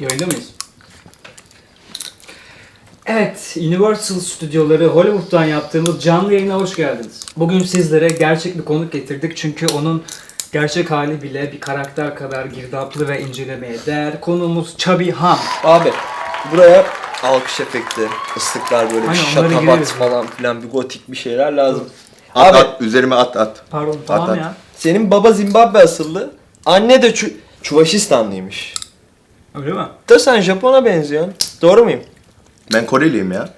Yayında mıyız? Evet, Universal Stüdyoları Hollywood'dan yaptığımız canlı yayına hoş geldiniz. Bugün sizlere gerçek bir konuk getirdik çünkü onun gerçek hali bile bir karakter kadar girdaplı ve incelemeye değer. Konuğumuz Chubby Ham. Abi buraya alkış efekti, ıslıklar böyle Aynen, onlara şaka falan filan bir gotik bir şeyler lazım. At Abi at üzerime at at. Pardon, tamam at. ya. senin baba Zimbabwe asıllı, anne de Çu- Çuvaşistanlıymış. Öyle mi? Da sen Japon'a benziyorsun. Doğru muyum? Ben Koreliyim ya.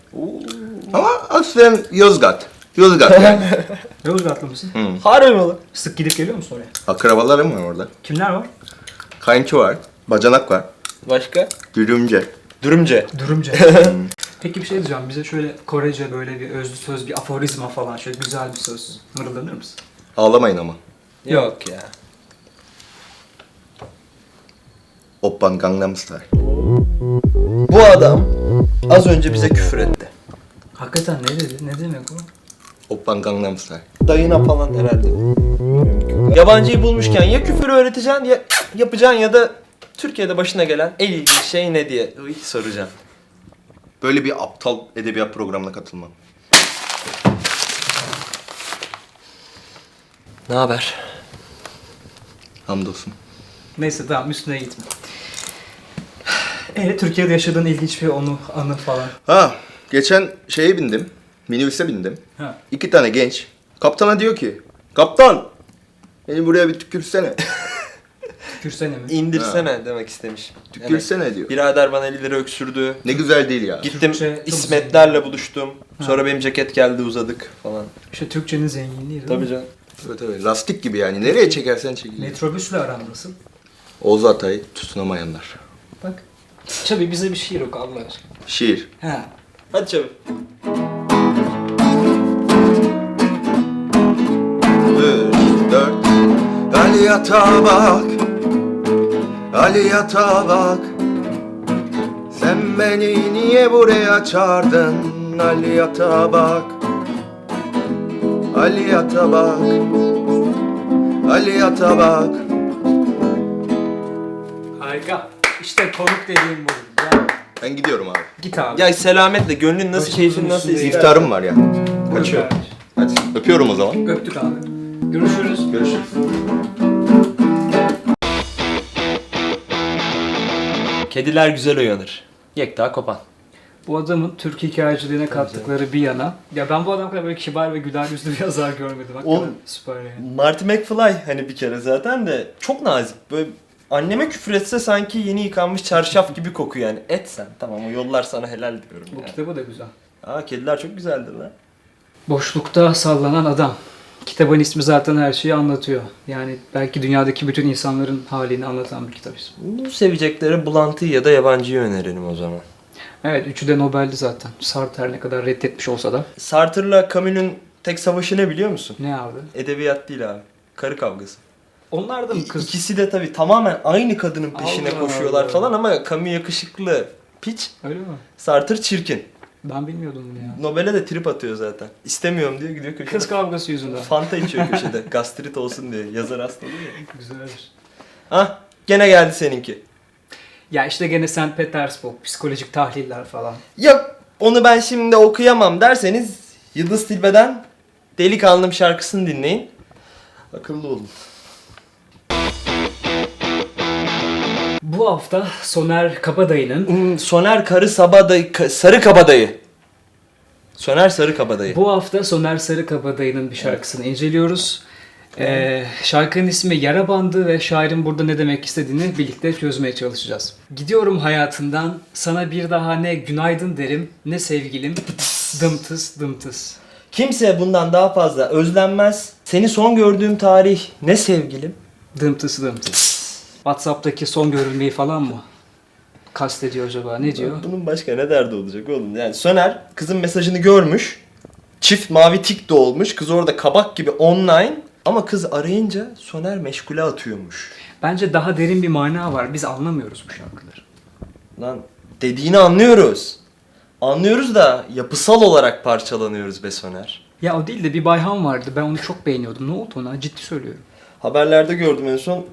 Ama aslen Yozgat. Yozgat yani. Yozgatlı mısın? Harbi mi lan? Sık gidip geliyor musun oraya? Akrabalarım var orada. Kimler var? Kayınço var. Bacanak var. Başka? Dürümce. Dürümce. Dürümce. Peki bir şey diyeceğim. Bize şöyle Korece böyle bir özlü söz, bir aforizma falan şöyle güzel bir söz mırıldanır mısın? Ağlamayın ama. Yok ya. Oppan Gangnam Style. Bu adam az önce bize küfür etti. Hakikaten ne dedi? Ne demek o? Oppan Gangnam Style. Dayına falan herhalde. Yabancıyı bulmuşken ya küfür öğreteceksin ya yapacaksın ya da Türkiye'de başına gelen en ilginç şey ne diye Iy, soracaksın. Böyle bir aptal edebiyat programına katılmam. Ne haber? Hamdolsun. Neyse tamam üstüne gitme. Ee, Türkiye'de yaşadığın ilginç bir onu, anı falan. Ha, geçen şeye bindim. Minibüse bindim. Ha. İki tane genç. Kaptana diyor ki, Kaptan! Beni buraya bir tükürsene. Tükürsene mi? İndirsene demek istemiş. Tükürsene diyor. Birader bana 50 lira öksürdü. Ne güzel değil ya. Gittim Türkçe çok İsmetlerle buluştum. Sonra benim ceket geldi uzadık falan. İşte Türkçenin zenginliği değil Tabii canım. Evet evet. Lastik gibi yani. Nereye çekersen çekil. Metrobüsle aran nasıl? Oğuz Atay, tutunamayanlar. Tabii bize bir şiir oku Allah aşkına. Şiir. Ha. Hadi çabuk. Üç, dört. Ali yatağa bak. Ali yatağa bak. Sen beni niye buraya çağırdın? Ali yatağa bak. Ali yatağa bak. Ali yatağa bak. Harika. İşte konuk dediğim bu. Bravo. Ben gidiyorum abi. Git abi. Ya selametle gönlün nasıl keyfin nasıl. İftarım var ya. Buyur Kaçıyor. kardeşim. Hadi öpüyorum o zaman. Öptük abi. Görüşürüz. Görüşürüz. Kediler güzel uyanır. Yekta Kopan. Bu adamın Türk hikayeciliğine kattıkları bir yana. Ya ben bu adam kadar böyle kibar ve güler yüzlü bir yazar görmedim. Hakikaten Oğlum. süper yani. Marty McFly hani bir kere zaten de çok nazik. Böyle anneme küfür etse sanki yeni yıkanmış çarşaf gibi kokuyor yani. Et sen tamam o yollar sana helal diyorum. Bu yani. kitabı da güzel. Aa kediler çok güzeldir lan. Boşlukta sallanan adam. Kitabın ismi zaten her şeyi anlatıyor. Yani belki dünyadaki bütün insanların halini anlatan bir kitap ismi. Bu sevecekleri bulantıyı ya da yabancıyı önerelim o zaman. Evet, üçü de Nobel'di zaten. Sartre her ne kadar reddetmiş olsa da. Sartre'la Camus'un tek savaşı ne biliyor musun? Ne abi? Edebiyat değil abi. Karı kavgası. Onlar da mı kız? İkisi de tabii tamamen aynı kadının peşine Allah koşuyorlar Allah. falan ama Camus yakışıklı piç, Öyle mi? Sartre çirkin. Ben bilmiyordum bunu ya. Nobel'e de trip atıyor zaten. İstemiyorum diyor gidiyor köşede. Kız kavgası yüzünden. Fanta içiyor köşede. Gastrit olsun diye. Yazar hastalığı ya. Güzelmiş. Hah gene geldi seninki. Ya işte gene St. Petersburg, psikolojik tahliller falan. Yok onu ben şimdi okuyamam derseniz Yıldız Tilbe'den Delikanlım şarkısını dinleyin. Akıllı olun. Bu hafta Soner Kabadayı'nın Hmm, Soner Karı Sabadayı, Ka- Sarı Kabadayı. Soner Sarı Kabadayı. Bu hafta Soner Sarı Kabadayı'nın bir şarkısını inceliyoruz. Ee, şarkının ismi Yara Bandı ve şairin burada ne demek istediğini birlikte çözmeye çalışacağız. Gidiyorum hayatından, sana bir daha ne günaydın derim, ne sevgilim, dımtıs dımtıs. Kimse bundan daha fazla özlenmez. Seni son gördüğüm tarih ne sevgilim? Dımtıs dımtıs. Whatsapp'taki son görülmeyi falan mı kastediyor acaba? Ne diyor? Bunun başka ne derdi olacak oğlum? Yani Soner kızın mesajını görmüş. Çift mavi tik de olmuş. Kız orada kabak gibi online. Ama kız arayınca Soner meşgule atıyormuş. Bence daha derin bir mana var. Biz anlamıyoruz bu şarkıları. Lan dediğini anlıyoruz. Anlıyoruz da yapısal olarak parçalanıyoruz be Soner. Ya o değil de bir Bayhan vardı. Ben onu çok beğeniyordum. Ne oldu ona? Ciddi söylüyorum. Haberlerde gördüm en son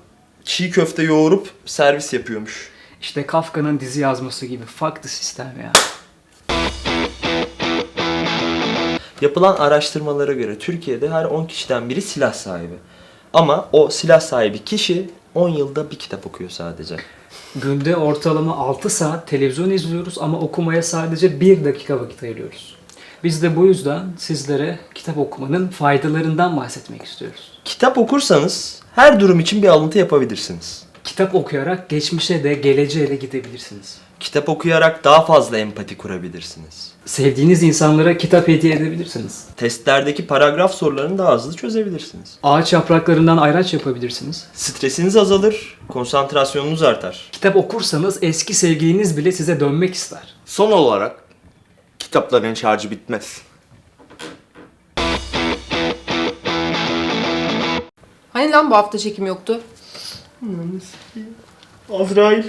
çiğ köfte yoğurup servis yapıyormuş. İşte Kafka'nın dizi yazması gibi. Fuck the sistem ya. Yapılan araştırmalara göre Türkiye'de her 10 kişiden biri silah sahibi. Ama o silah sahibi kişi 10 yılda bir kitap okuyor sadece. Günde ortalama 6 saat televizyon izliyoruz ama okumaya sadece 1 dakika vakit ayırıyoruz. Biz de bu yüzden sizlere kitap okumanın faydalarından bahsetmek istiyoruz. Kitap okursanız her durum için bir alıntı yapabilirsiniz. Kitap okuyarak geçmişe de geleceğe de gidebilirsiniz. Kitap okuyarak daha fazla empati kurabilirsiniz. Sevdiğiniz insanlara kitap hediye edebilirsiniz. Testlerdeki paragraf sorularını daha hızlı çözebilirsiniz. Ağaç yapraklarından ayraç yapabilirsiniz. Stresiniz azalır, konsantrasyonunuz artar. Kitap okursanız eski sevgiliniz bile size dönmek ister. Son olarak kitapların şarjı bitmez. Hani lan bu hafta çekim yoktu? Azrail.